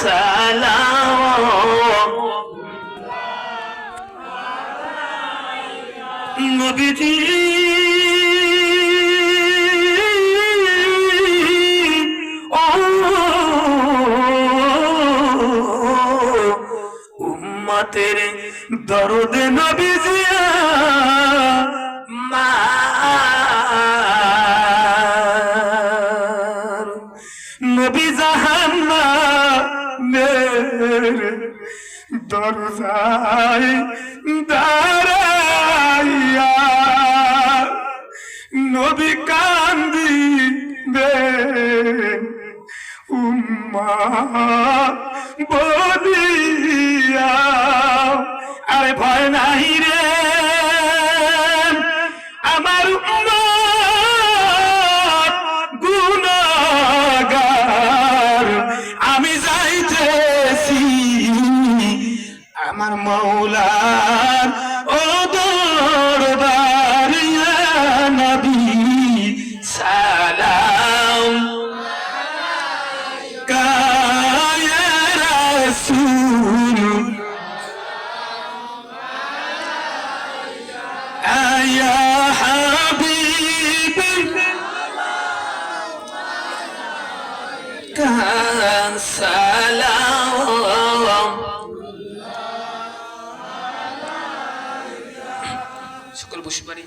সালাম। নবীজি উম্মতের দরদে নবীজিয়া মার নবী জাহান্নামের দরজায় দাঁড়াইয়া নবী কান্দি দে উম্মা বলিয়া আরে ভয় নাই রে। আমার মৌলার ও দরবার নবী কায়া রাসূল। আয়া হাবিবি। কান সকল বসে পারি